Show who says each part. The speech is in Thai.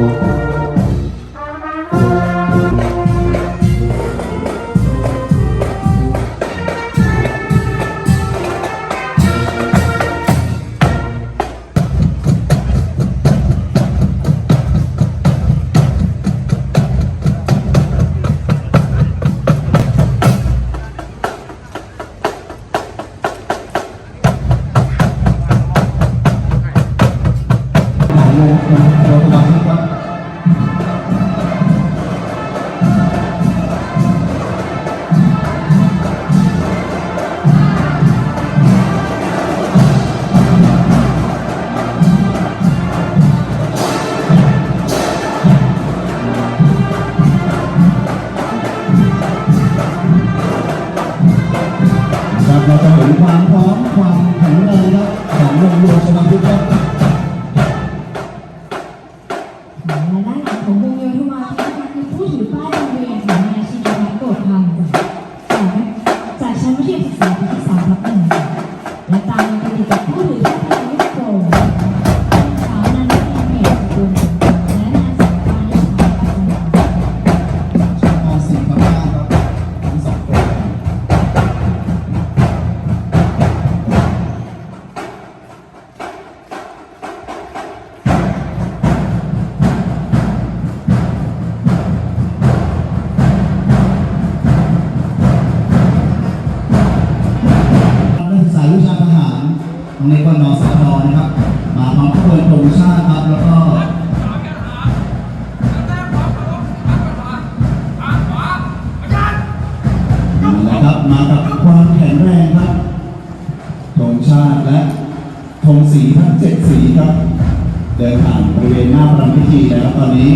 Speaker 1: Thank ครับเราจะเห็นความพร้อมความแข็งแรงครับของโรงเรียนสมาธิครับ
Speaker 2: ด้านหลังของวงโยธวาทิตคือผู้ถือป้ายโรงเรียนของนายชินวัฒน์โดดธรรมจากจากชั้นวิทยาศึกษาปีที่สามทับหนึ่งและตามมาติดกับผู้ถือป้าย โร
Speaker 1: งเรียนกนสพนะครับ มาพร้อมขบวนธงชาติครับ แล้วก็นะครับ มากับความแข็งแรงครับธงชาติและธงสีทั้งเจ็ดสีครับ เดินผ่านบริเวณหน้าประพิธีแล้วตอนนี้